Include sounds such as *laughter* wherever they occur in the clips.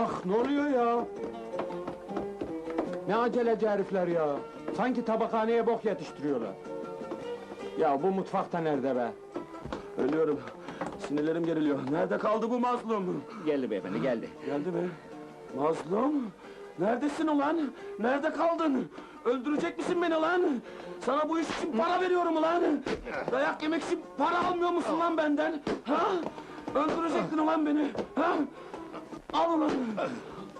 Ah ne oluyor ya? Ne aceleci herifler ya. Sanki tabakhaneye bok yetiştiriyorlar. Ya bu mutfakta nerede be? Ölüyorum. Sinirlerim geriliyor. Nerede kaldı bu mazlum? Geldi beyefendi, geldi. Geldi mi? Mazlum? Neredesin ulan? Nerede kaldın? Öldürecek misin beni lan? Sana bu iş için para veriyorum ulan! Dayak yemek için para almıyor musun lan benden? Ha? Öldürecektin ulan beni! Ha? Al ulan!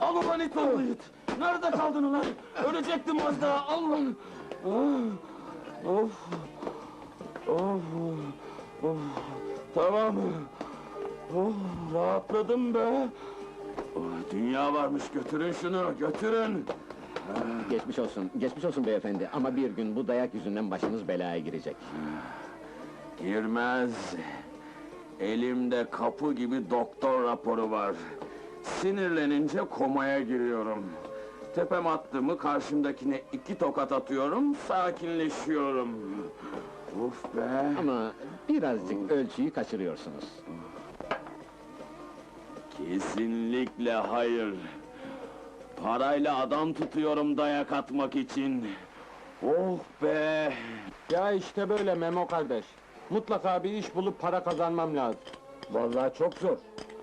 Al ulan it oğlu it! Nerede kaldın ulan? Ölecektim az daha, al ulan! Ah! Of! Of! Of! Tamam! Oh, rahatladım be! Oh, dünya varmış, götürün şunu, götürün! Geçmiş olsun, geçmiş olsun beyefendi. Ama bir gün bu dayak yüzünden başınız belaya girecek. Girmez! Elimde kapı gibi doktor raporu var. Sinirlenince komaya giriyorum. Tepem attı mı karşımdakine iki tokat atıyorum, sakinleşiyorum. Uf be! Ama birazcık ölçüyü kaçırıyorsunuz. Kesinlikle hayır. Parayla adam tutuyorum dayak atmak için. Oh be! Ya işte böyle Memo kardeş. Mutlaka bir iş bulup para kazanmam lazım. Vallahi çok zor.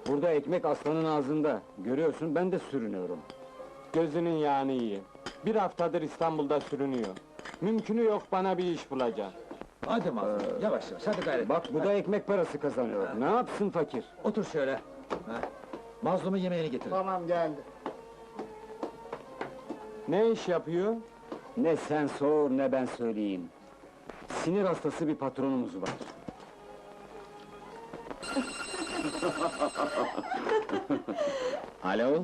Burada ekmek aslanın ağzında. Görüyorsun ben de sürünüyorum. Gözünün yağını yiyeyim. Bir haftadır İstanbul'da sürünüyor. Mümkünü yok bana bir iş bulacak. Hadi Mazlum, yavaş yavaş, hadi gayret. Bak bu da ekmek parası kazanıyor. Ne yapsın fakir? Otur şöyle. Ha. Mazlum'un yemeğini getir. Tamam geldi. Ne iş yapıyor? Ne sen sor ne ben söyleyeyim. Sinir hastası bir patronumuz var. Alo?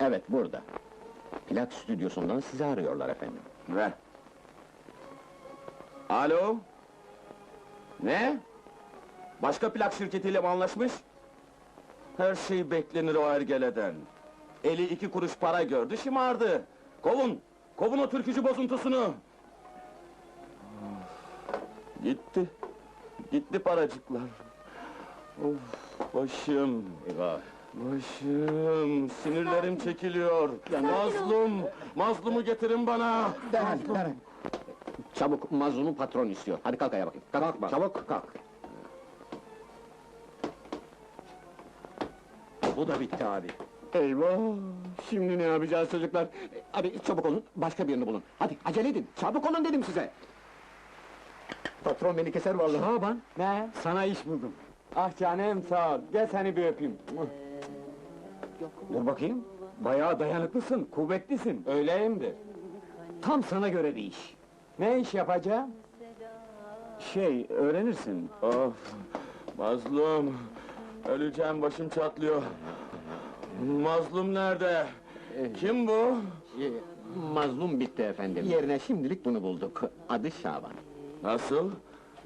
Evet, burada. Plak stüdyosundan sizi arıyorlar efendim. Ver. Alo? Ne? Başka plak şirketiyle mi anlaşmış? Her şey beklenir o ergeleden. Eli iki kuruş para gördü, şımardı. Kovun! Kovun o türkücü bozuntusunu! Of, Gitti. Gitti paracıklar. Of, başım. Eyvah! Başım, sinirlerim çekiliyor. Mazlum, mazlumu getirin bana. Çabuk, mazlumu patron istiyor. Hadi kalk ayağa bakayım. Kalk, bak. çabuk kalk. Bu da bitti abi. Eyvah! Şimdi ne yapacağız çocuklar? Hadi çabuk olun, başka birini bulun. Hadi acele edin, çabuk olun dedim size! Patron beni keser vallahi. Şaban, ne? Sana iş buldum. Ah canım sağ ol. Gel seni bir öpeyim. Dur bakayım. Bayağı dayanıklısın, kuvvetlisin. Öyleyimdir. Tam sana göre bir iş. Ne iş yapacağım? Şey, öğrenirsin. Of, mazlum. Öleceğim, başım çatlıyor. Mazlum nerede? Kim bu? Ee, Mazlum bitti efendim. Yerine şimdilik bunu bulduk. Adı Şaban. Nasıl?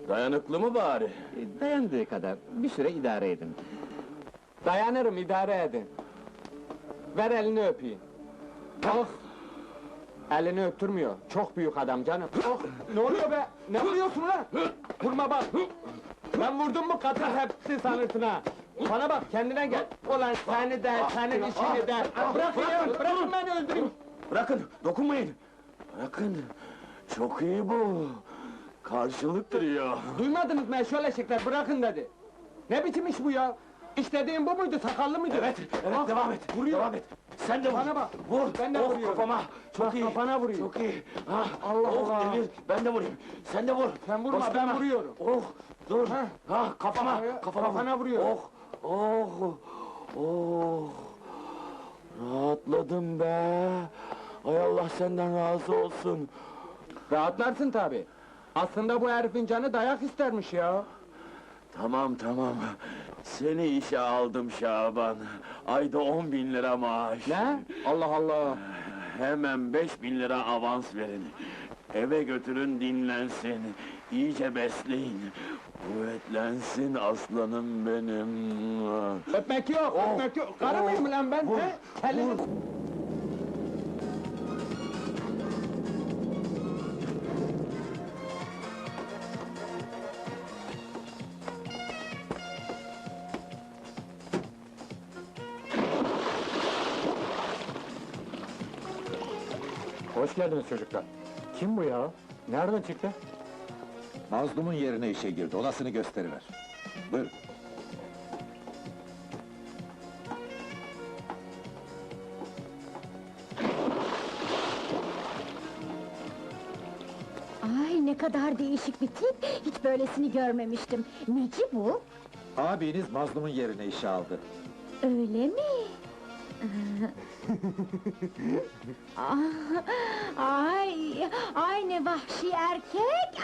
Dayanıklı mı bari? Ee, Dayandığı kadar bir süre idare edin. Dayanırım, idare edin. Ver elini öpeyim. Oh! Elini öptürmüyor. Çok büyük adam canım. Oh! Ne oluyor be? Ne vuruyorsun lan? Vurma bak! Ben vurdum mu katır hepsi sanırsın ha! Bana bak, kendine gel! Ulan seni de, senin işini de! Bırakın ya, bırakın beni öldüreyim! Bırakın, dokunmayın! Bırakın! Çok iyi bu! Karşılık duruyor. Duymadınız mı şöyle eşekler, bırakın dedi! Ne biçim iş bu ya? İstediğin bu muydu, sakallı mıydı? Evet, evet, Ah, devam et, Vuruyor! devam et! Sen de vur! Bana bak, Vur! ben de oh, vuruyorum. kafama! Çok Bak, iyi! kafana vuruyor. Çok iyi! Ah, Allah oh, Allah. Demir, ben de vurayım! Sen de vur! Sen vurma, Boş ben vuruyorum. Oh, dur! Heh. Ah, kafama, Kafaya- kafama vur. kafana vuruyorum. Oh, oh, oh! Rahatladım be! Ay Allah senden razı olsun! Rahatlarsın tabi. Aslında bu herifin canı dayak istermiş ya. Tamam tamam. Seni işe aldım Şaban. Ayda on bin lira maaş. Ne? Allah Allah! Hemen beş bin lira avans verin. Eve götürün dinlensin. İyice besleyin. Kuvvetlensin aslanım benim. Öpmek yok, Oh, öpmek yok! Karı oh, mıyım lan ben? vur, he? Hoş geldiniz çocuklar. Kim bu ya? Nereden çıktı? Mazlumun yerine işe girdi, olasını gösteriver. Buyur. Ay ne kadar değişik bir tip. Hiç böylesini görmemiştim. Neci bu? Abiniz mazlumun yerine işe aldı. Öyle mi? Ay, ay ne vahşi erkek!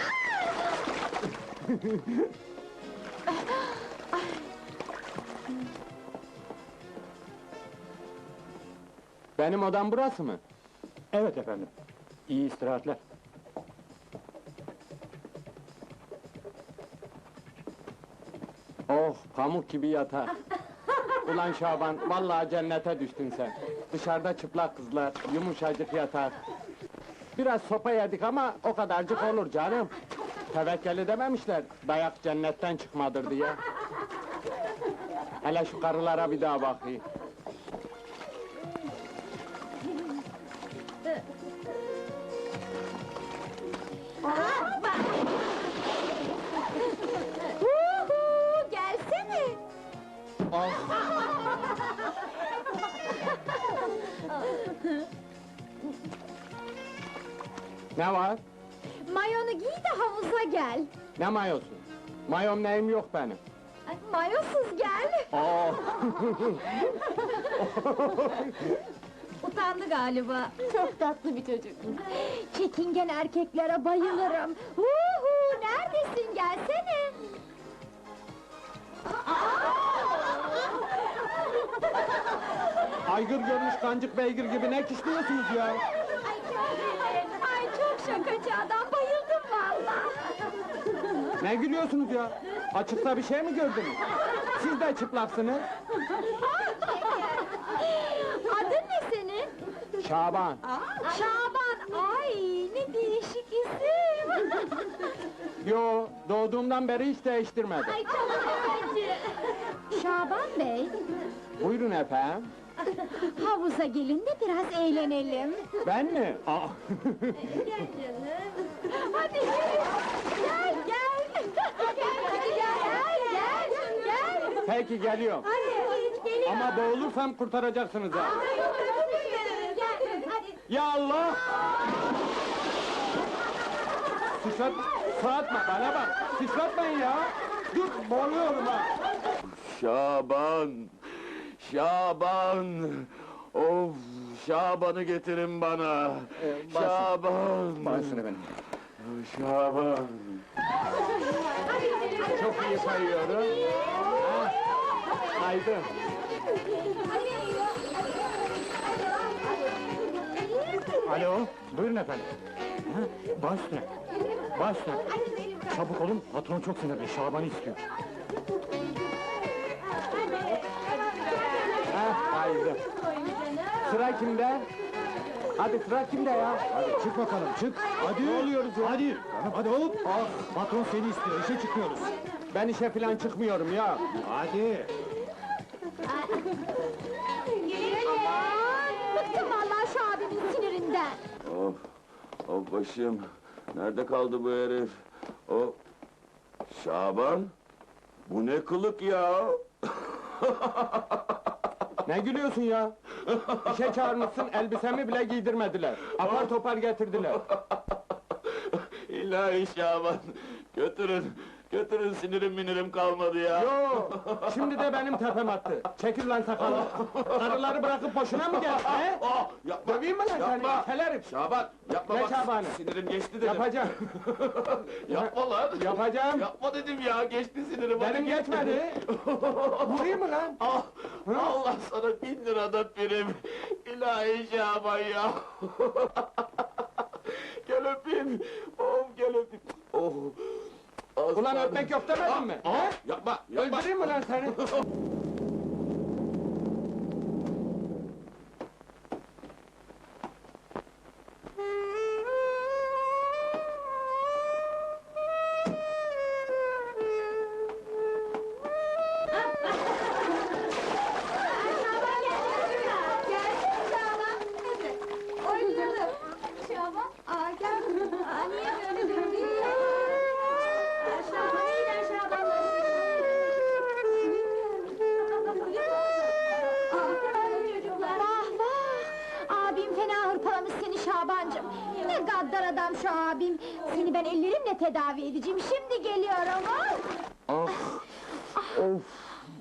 Benim odam burası mı? Evet efendim. İyi istirahatler. Oh, pamuk gibi yatar. *laughs* Ulan Şaban, vallahi cennete düştün sen. Dışarıda çıplak kızlar, yumuşacık yatar. Biraz sopa yedik ama o kadarcık olur canım. Tevekkeli dememişler, dayak cennetten çıkmadır diye. Hele şu karılara bir daha bakayım. Ne var? Mayonu giy de havuza gel. Ne mayosu? Mayom neyim yok benim. Ay, Mayosuz gel. Oh, *laughs* Utandı galiba. Çok tatlı bir çocuk. Çekingen erkeklere bayılırım. Huhu, neredesin? Gelsene. aygır görmüş kancık beygir gibi ne kişniyorsunuz ya? Ay çok, ay çok şakacı adam, bayıldım valla. Ne gülüyorsunuz ya? Açıkta bir şey mi gördünüz? Siz de çıplaksınız. Adın ne senin? Şaban. Şaban, ay ne değişik isim. Yo, doğduğumdan beri hiç değiştirmedim. Ay çok şakacı. Şaban Bey, Buyurun efendim. Havuza gelin de biraz eğlenelim. Ben mi? Aa, Gel canım. Hadi yürü. Gel, gel. Gel, hadi gel. Gel, gel, gel. Peki geliyorum. Hadi, geliyor. Ama boğulursam kurtaracaksınız ha. Ya Allah! Sıçrat, sıçratma bana bak. Sıçratmayın ya. Dur, boğuluyorum ha. Şaban! Şaban! Of! Şaban'ı getirin bana! Şaban! Bağışsın efendim. Şaban! Çok iyi sayıyorum. Ha, Haydi. Alo, buyurun efendim. Ha, baş üstüne. Baş üstüne. Çabuk olun, patron çok sinirli, Şaban'ı istiyor. Haydi. Sıra kimde? Hadi sıra kimde ya? Hadi çık bakalım, çık. Hadi. Ne oluyoruz ya? Hadi. Canım, hadi hop. Patron seni istiyor, işe çıkıyoruz. Ben işe falan çıkmıyorum ya. Hadi. Aman, bıktım vallahi şu abimin sinirinden. Of! Of başım! Nerede kaldı bu herif? O... Şaban! Bu ne kılık ya? *laughs* Ne gülüyorsun ya? İşe çağırmışsın, elbisemi bile giydirmediler. Apar topar getirdiler. İlahi Şaban! Götürün! Götürün sinirim minirim kalmadı ya! Yo, şimdi de benim tepem attı. Çekil lan sakalı. Karıları bırakıp boşuna mı geldin he? Ah! Yapma! Lan? Yapma! Kelerim. Şaban! Yapma Ne bak! Şaban'ı? Sinirim geçti dedim! Yapacağım. *laughs* Yapma lan! Yapacağım. Yapma dedim ya! Geçti sinirim! hadi Benim git. geçmedi. *laughs* Vurayım mı lan? Ah! Allah sana bin lirada prim! İlahi Şaban ya! *laughs* gel öpeyim! Oh gel öpeyim! Oh! Ulan öpmek yok demedin mi? Ah! He? Yapma! Yapma! Öldüreyim mi lan seni? Adam şu abim. Seni ben ellerimle tedavi edeceğim. Şimdi geliyorum. Ah! Of!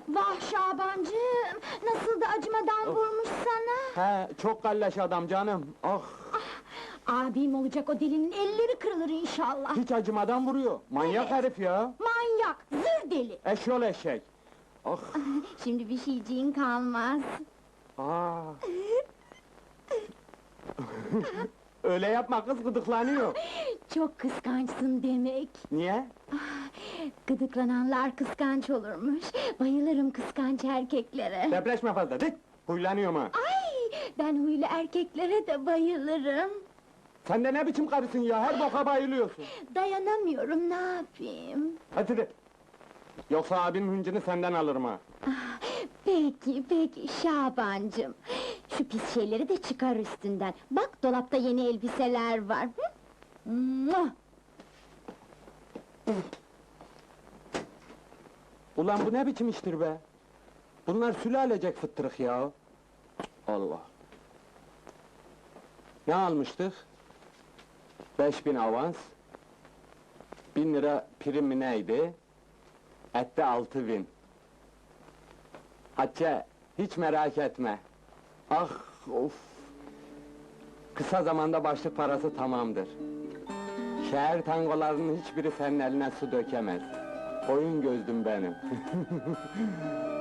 Vah Şabancığım! Nasıl da acımadan vurmuş sana! He, çok kalleş adam canım. Ah! Abim olacak o delinin elleri kırılır inşallah! Hiç acımadan vuruyor. Manyak herif ya. Manyak, zır deli! Eşyol eşek. Ah! *laughs* Şimdi bir şeyciğin kalmaz. Aa! *laughs* Öyle yapma kız gıdıklanıyor. *laughs* Çok kıskançsın demek. Niye? Gıdıklananlar kıskanç olurmuş. Bayılırım kıskanç erkeklere. Depreşme fazla, dik! Huylanıyorum ha. Ay, ben huylu erkeklere de bayılırım. Sen de ne biçim karısın ya, her boka bayılıyorsun. Dayanamıyorum, ne yapayım? Hadi de. Yoksa abinin hıncını senden alırım ha. Peki, peki Şabancım. Şu pis şeyleri de çıkar üstünden. Bak dolapta yeni elbiseler var. Hı? Muah! Ulan bu ne biçim iştir be? Bunlar sülalecek fıttırık ya. Allah. Ne almıştık? Beş bin avans. Bin lira prim mi neydi? Ette altı bin. Hatice, hiç merak etme. Ah, of! Kısa zamanda başlık parası tamamdır. Şehir tangolarının hiçbiri senin eline su dökemez. Oyun gözdüm benim. *laughs*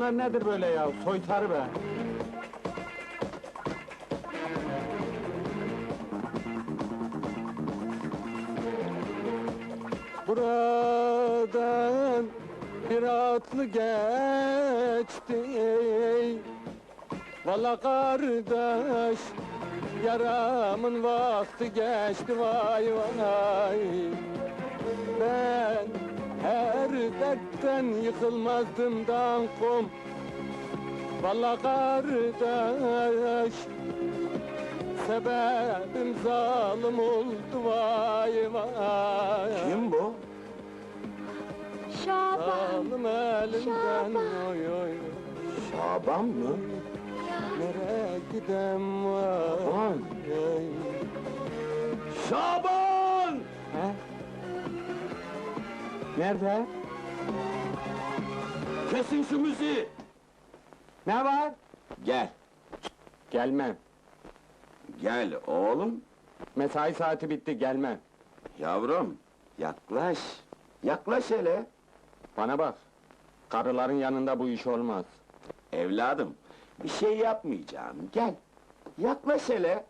Bunlar nedir böyle ya? Soytarı be! Buradan bir atlı geçti Valla kardeş Yaramın vakti geçti vay vay Ben her Yüksekten yıkılmazdım dankom Valla kardeş Sebebim zalim oldu vay vay Kim bu? Şaban Zalim Şaban. oy oy Şaban mı? Nereye gidem vay Şaban! Şaban! He? Nerede? Kesin şu müziği! Ne var? Gel, Gelmem. gel oğlum. Mesai saati bitti, gelmem. Yavrum, yaklaş. Yaklaş hele. Bana bak. Karıların yanında bu iş olmaz. Evladım, bir şey yapmayacağım. Gel. Yaklaş hele.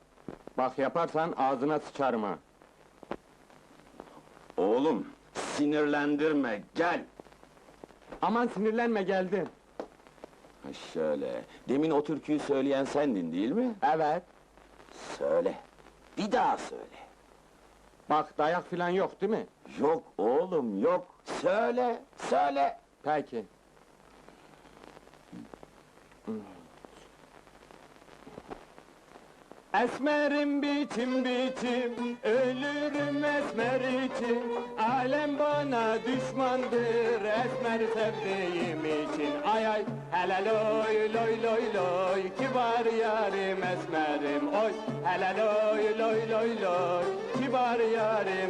Bak yaparsan ağzına sıçarım ha. Oğlum, sinirlendirme, gel. Aman sinirlenme geldim. Ha şöyle, demin o türküyü söyleyen sendin değil mi? Evet. Söyle. Bir daha söyle. Bak dayak filan yok değil mi? Yok oğlum, yok. Söyle, söyle. Peki. Esmerim biçim biçim, ölürüm esmer için. Alem bana düşmandır, esmer sevdiğim için. Ay ay, hele loy loy loy loy Kibar yarim esmerim. Oy Hele loy loy loy loy Kibar yarim